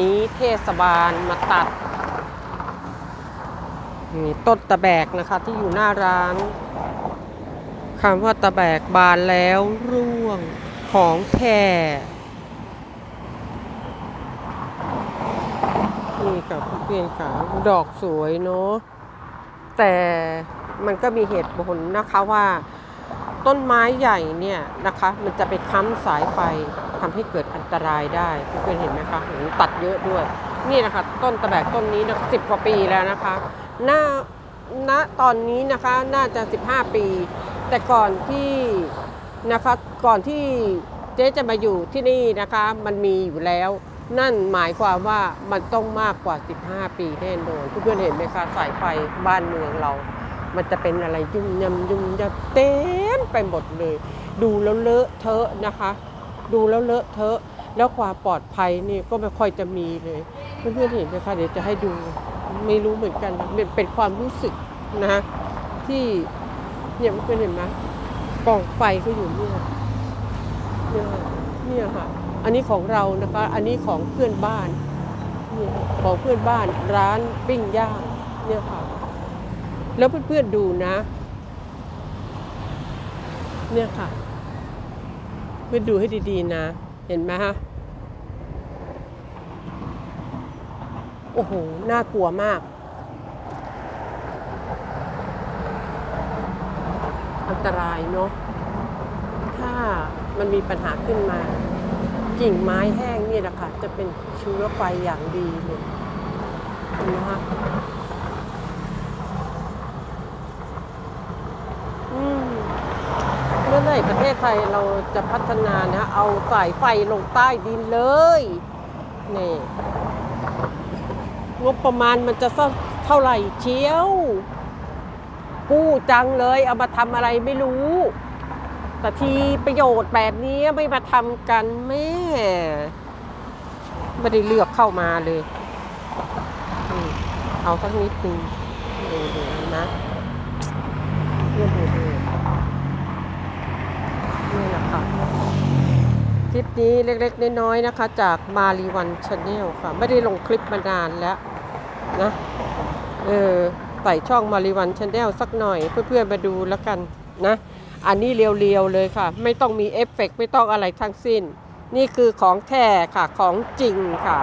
นี้เทศบาลมาตัดนี่ต้นตะแบกนะคะที่อยู่หน้าร้านคำว่าตะแบกบานแล้วร่วงของแท้นี่ค่ะเพื่อนๆค่ะดอกสวยเนาะแต่มันก็มีเหตุผลนะคะว่า ต้นไม้ใหญ่เนี่ยนะคะ มันจะไปค้ำสายไฟ ทำให้เกิดอันตรายได้เพื่อนเห็นไหมคะโหตัดเยอะด้วย นี่นะคะ ต้นตะแบกต้นนี้นะสิบกว่าปีแล้วนะคะหน้าณตอนนี้นะคะน่าจะ 15 ปี แต่ก่อนที่นะคะก่อนที่เจ๊จะมาอยู่ที่นี่นะคะมันมีอยู่แล้ว นั่นหมายความว่ามันต้องมากกว่า 15 ปีแน่นอนเพื่อนเห็นไหมคะสายไฟบ้านเมืองเรา มันจะเป็นอะไรยุ่งยำยุ่งยำเต็มไปหมดเลย ดูแล้วเลอะเทอะนะคะ ดูแล้วเลอะเทอะ แล้วความปลอดภัยนี่ก็ไม่ค่อยจะมีเลยเพื่อนๆเห็นไหมคะเดี๋ยวจะให้ดูไม่รู้เหมือนกันเป็นเป็นความรู้สึกนะ ที่เนี่ยเพื่อนเห็นไหมกองไฟก็อยู่เนี่ยเนี่ยเนี่ยค่ะ อันนี้ของเรานะคะ อันนี้ของเพื่อนบ้านเนี่ยของเพื่อนบ้านร้านปิ้งย่างเนี่ยค่ะ แล้วเพื่อนๆดูนะ เนี่ยค่ะ เพื่อดูให้ดีๆนะ เห็นไหมฮะ โอ้โห น่ากลัวมาก อันตรายเนาะ ถ้ามันมีปัญหาขึ้นมา กิ่งไม้แห้งนี่แหละค่ะจะเป็นเชื้อไฟอย่างดีเลยเห็นไหมคะ อืมเมื่อไห ร่ประเทศไทยเราจะพัฒนานะเอาสายไฟลงใต้ดินเลยนี่งบประมาณมันจะเท่าไหร่เชียว กู้จังเลย เอามาทำอะไรไม่รู้ แต่ทีประโยชน์แบบนี้ไม่มาทำกันแม่ไม่ได้เลือกเข้ามาเลย เอาสักนิดนึงนะเรื่องดูดูนี่แหละ ค่ะ คลิปนี้เล็กๆ น้อยๆนะคะ จากมารีวันชาแนลค่ะ ไม่ได้ลงคลิปมานานแล้วนะเออใส่ช่องมารีวันชาแนลสักหน่อยเพื่อนๆมาดูแล้วกันนะ อันนี้เรียวๆเลยค่ะ ไม่ต้องมีเอฟเฟกต์ไม่ต้องอะไรทั้งสิ้น นี่คือของแท้ค่ะของจริงค่ะ